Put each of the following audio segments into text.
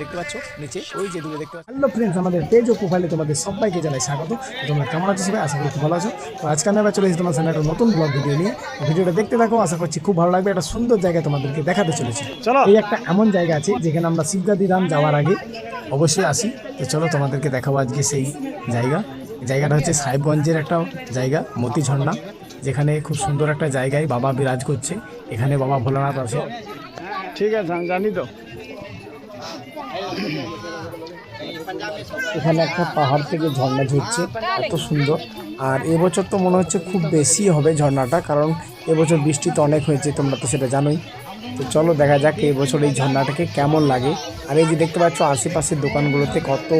দেখতে পাচ্ছ নিচে ওই যে দূরে দেখতে পাচ্ছ। হ্যালো ফ্রেন্ডস আমাদের পেজ ও প্রোফাইলে তোমাদের সবাইকে জানাই স্বাগত। তোমরা কেমন আছো সবাই? আশা করি খুব ভালো আছো। তো আজকে আমি আবার চলে এসেছি তোমার সামনে একটা নতুন ব্লগ ভিডিও নিয়ে। ভিডিওটা দেখতে থাকো আশা করছি খুব ভালো লাগবে। একটা সুন্দর জায়গা তোমাদেরকে দেখাতে চলেছি। চলো। এই একটা এমন জায়গা আছে যেখানে আমরা শিবগাদি ধাম যাওয়ার আগে অবশ্যই আসি। তো চলো তোমাদেরকে দেখাবো আজকে সেই জায়গা। জায়গাটা হচ্ছে সাহেবগঞ্জের একটা জায়গা মতি ঝর্ণা। যেখানে খুব সুন্দর একটা জায়গায় বাবা বিরাজ করছে। এখানে বাবা ভোলানাথ আছে ঠিক আছে আমি জানি তো। এখানে একটা পাহাড় থেকে ঝর্ণা ঝরছে এত সুন্দর। আর এবছর তো মনে হচ্ছে খুব বেশি হবে ঝর্ণাটা কারণ এবছর বৃষ্টি তো অনেক হয়েছে তোমরা তো সেটা জানোই। তো চলো দেখা যাক এবছর এই ঝর্ণাটাকে কেমন লাগে। আর এই যে দেখতে পাচ্ছ, আশেপাশের দোকানগুলোতে কত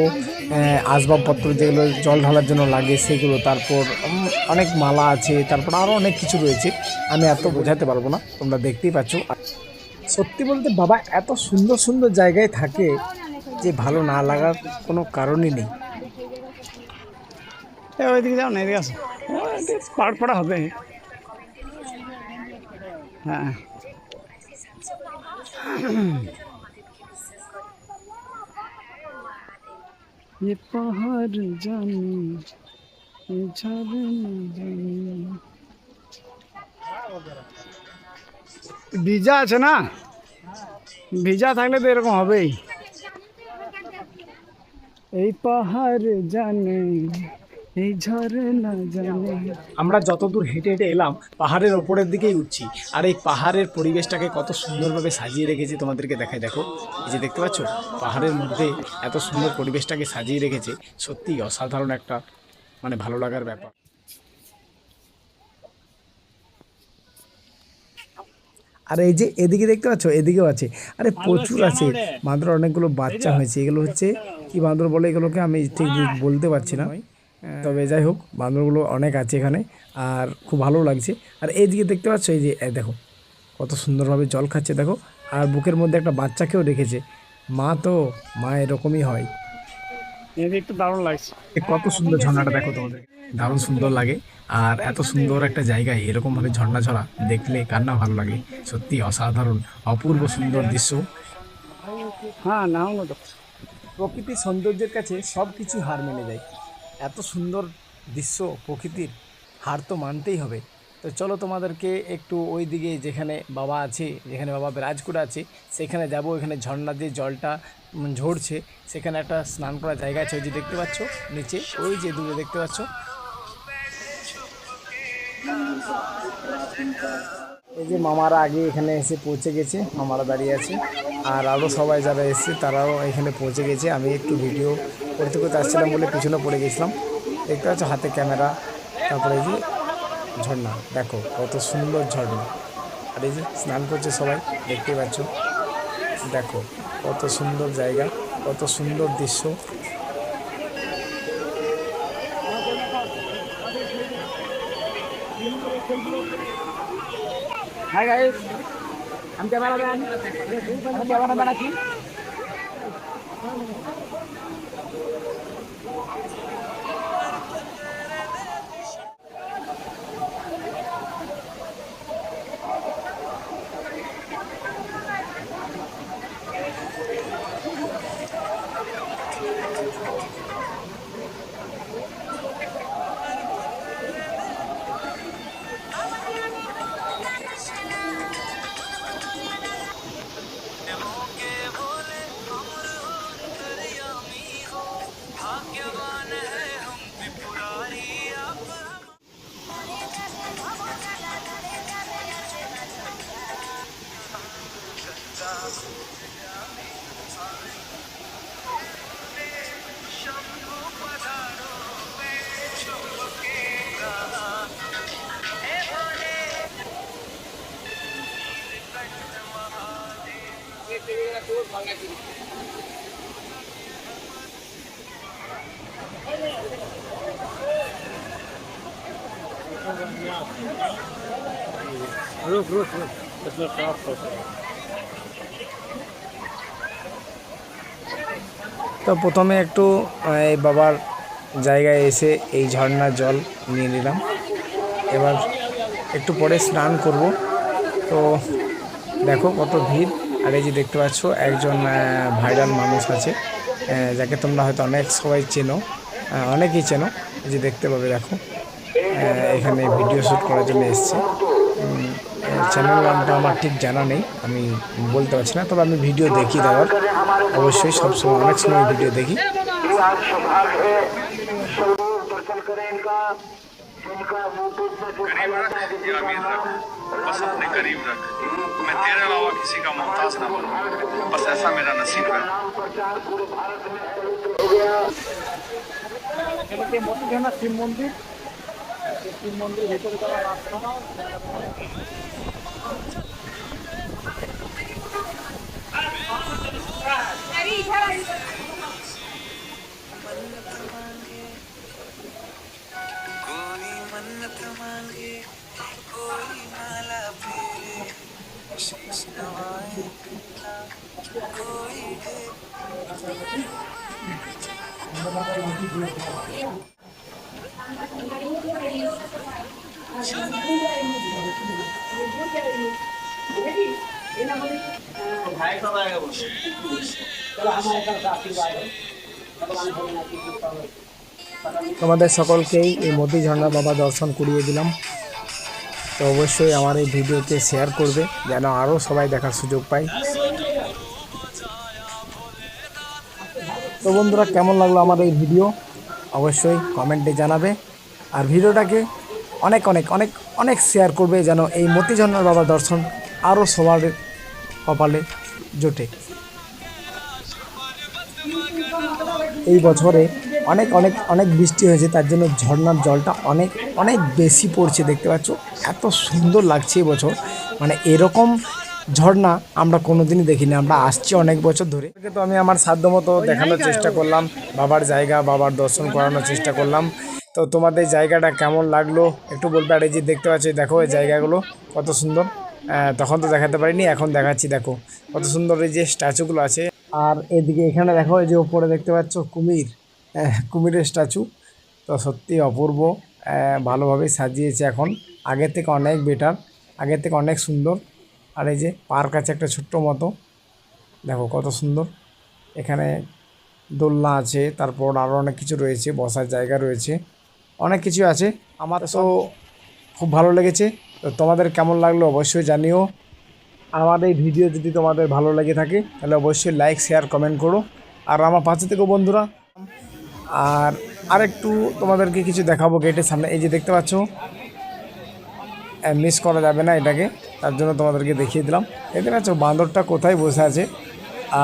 আসবাবপত্র যেগুলো জল ঢালার জন্য লাগে সেগুলো, তারপর অনেক মালা আছে, তারপর আরও অনেক কিছু রয়েছে। আমি এত বোঝাতে পারব না, তোমরা দেখতেই পাচ্ছ। সত্যি বলতে বাবা, এত সুন্দর সুন্দর জায়গায় থাকে যে ভালো না লাগার কোনো কারণই নেই। ওইদিকে যাও না, এদিকে আসো। হবে। হ্যাঁ। ये पहाड़ जानी ये झरना जानी ভিজা আছে না ভিজা থাকলে তো এরকম হবেই এই পাহাড় জানে এই ঝরনা জানে আমরা যতদূর হেঁটে হেঁটে এলাম পাহাড়ের ওপরের দিকেই উঠছি। আর এই পাহাড়ের পরিবেশটাকে কত সুন্দরভাবে সাজিয়ে রেখেছে তোমাদেরকে দেখাই। দেখো এই যে দেখতে পাচ্ছ পাহাড়ের মধ্যে এত সুন্দর পরিবেশটাকে সাজিয়ে রেখেছে। সত্যি অসাধারণ একটা মানে ভালো লাগার ব্যাপার। আর এই যে এদিকে দেখতে পাচ্ছ এদিকেও আছে। আরে প্রচুর আছে। বাঁদর অনেকগুলো বাচ্চা হয়েছে। এগুলো হচ্ছে কি বাঁদর বলে? এগুলোকে আমি ঠিক বলতে পারছি না। তবে যাই হোক বাঁদরগুলো অনেক আছে এখানে আর খুব ভালো লাগছে। আর এইদিকে দেখতে পাচ্ছ এই যে দেখো কত সুন্দরভাবে জল খাচ্ছে দেখো। আর বুকের মধ্যে একটা বাচ্চাকেও রেখেছে। মা তো মা এরকমই হয়। একটু দারুণ লাগছে। কত সুন্দর ঝর্ণাটা দেখো তোমাদের। দারুণ সুন্দর লাগে। আর এত সুন্দর একটা জায়গায় এরকম ভাবে ঝর্ণা ঝরা দেখলে কার না ভালো লাগে। সত্যি অসাধারণ অপূর্ব সুন্দর দৃশ্য। হ্যাঁ না প্রকৃতির সৌন্দর্যের কাছে সব কিছু হার মেনে যায়। এত সুন্দর দৃশ্য, প্রকৃতির হার তো মানতেই হবে। তো চলো তোমাদেরকে একটু ওই দিকে যেখানে বাবা আছে, যেখানে বাবা বিরাজ করে আছে, সেখানে যাব। এখানে ঝর্ণা দিয়ে জলটা ঝরছে। সেখানে একটা স্নান করার জায়গা আছে, ওই যে দেখতে পাচ্ছ? নিচে, ওই যে দূরে দেখতে পাচ্ছ? এই যে মামারা আগে এখানে এসে পৌঁছে গেছে, মামারা দাঁড়িয়ে আছে। আর আরও সবাই যারা এসেছে, তারাও এখানে পৌঁছে গেছে। আমি একটু ভিডিও করতে করতে আসছিলাম বলে পিছনে পড়ে গেছিলাম। দেখতে পাচ্ছ হাতে ক্যামেরা তারপরে এই যে ঝর্ণা। দেখো, কত সুন্দর ঝর্ণা। আর এই যে স্নান করছে সবাই, দেখতে পাচ্ছ? দেখো, কত সুন্দর জায়গা, কত সুন্দর দৃশ্য। হাই গাইস আমি ম্যান আমি ক্যামেরা ম্যান আছি তো প্রথমে একটু এই বাবার জায়গায় এসে এই ঝর্ণার জল নিয়ে নিলাম। এবার একটু পরে স্নান করব। তো দেখো কত ভিড়। আর এই যে দেখতে পাচ্ছ, একজন ভাইরাল মানুষ আছে যাকে তোমরা হয়তো অনেক সবাই চেনো অনেকেই চেনো যে দেখতে পাবে, দেখো এখানে ভিডিও শ্যুট করার জন্য এসছে। চ্যানেল নামটা আমার ঠিক জানা নেই, আমি বলতে পারছি না, তবে আমি ভিডিও দেখি দেওয়ার অবশ্যই সবসময় অনেক সময় ভিডিও দেখি। ये आज सौभाग्य है जरूर दर्शन करें इनका जिनका यूट्यूब में जो गरीब रख या अमीर रख बस अपने करीब रख मैं तेरे अलावा किसी का मोहताज ना बनूं बस ऐसा मेरा नसीब है नाम प्रचार पूरे भारत में हो गया এদিকে মতিঝর্ণা শিব মন্দির এই শিব মন্দির ভেতরে যাওয়ার রাস্তা তোমাদের সকলকেই এই মোদি ঝর্ণা বাবা দর্শন করিয়ে দিলাম। তো অবশ্যই আমার এই ভিডিওকে শেয়ার করবে, যেন আরও সবাই দেখার সুযোগ পায়। তো বন্ধুরা, কেমন লাগল আমার এই ভিডিও? অবশ্যই কমেন্টে জানাবে। আর ভিডিওটাকে অনেক অনেক অনেক অনেক শেয়ার করবে, যেন এই মতি ঝর্ণার বাবা দর্শন আরও সবার কপালে জোটে। এই বছরে অনেক অনেক অনেক বৃষ্টি হয়েছে তার জন্য ঝর্ণার জলটা অনেক অনেক বেশি পড়ছে দেখতে পাচ্ছ? এত সুন্দর লাগছে বছর। মানে এরকম ঝর্ণা আমরা কোনোদিনই দেখিনি আমরা আসছি অনেক বছর ধরে। তো আমি আমার সাধ্যমতো দেখানোর চেষ্টা করলাম বাবার জায়গা বাবার দর্শন করানোর চেষ্টা করলাম। তো তোমাদের জায়গাটা কেমন লাগল? একটু বলবে আর এই যে দেখতে পাচ্ছি দেখো এই জায়গাগুলো কত সুন্দর। তখন তো দেখাতে পারিনি এখন দেখাচ্ছি দেখো। কত সুন্দর এই যে স্ট্যাচুগুলো আছে। আর এদিকে এখানে দেখো এই যে ওপরে দেখতে পাচ্ছ কুমির। কুমিরের স্ট্যাচু। তো সত্যি অপূর্ব ভালোভাবে সাজিয়েছে এখন। আগের থেকে অনেক বেটার আগের থেকে অনেক সুন্দর। আর এই যে পার্ক আছে একটা ছোট্ট মতো, দেখো কত সুন্দর। এখানে দোলনা আছে, তারপর আরও অনেক কিছু রয়েছে, বসার জায়গা রয়েছে, অনেক কিছু আছে। আমার তো খুব ভালো লেগেছে। তো তোমাদের কেমন লাগল অবশ্যই জানিও। আমার এই ভিডিও যদি তোমাদের ভালো লেগে থাকে, তাহলে অবশ্যই লাইক শেয়ার কমেন্ট করো। আর আমার পাশে থেকে বন্ধুরা আর আরেকটু তোমাদেরকে কিছু দেখাবো গেটের সামনে। এই যে দেখতে পাচ্ছ মিস করা যাবে না এটাকে। তার জন্য তোমাদেরকে দেখিয়ে দিলাম। দেখতে পাচ্ছ, বান্দরটা কোথায় বসে আছে?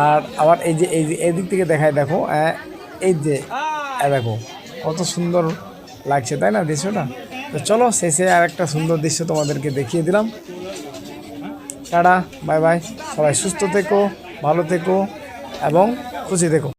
আর আবার এই যে এই যে এদিক থেকে দেখায় দেখো এই যে দেখো, কত সুন্দর লাগছে, তাই না দৃশ্যটা? তো চলো, শেষে আর একটা সুন্দর দৃশ্য তোমাদেরকে দেখিয়ে দিলাম। Ta ta, bye bye. সবাই সুস্থ থেকো, ভালো থেকো, এবং খুশি থেকো।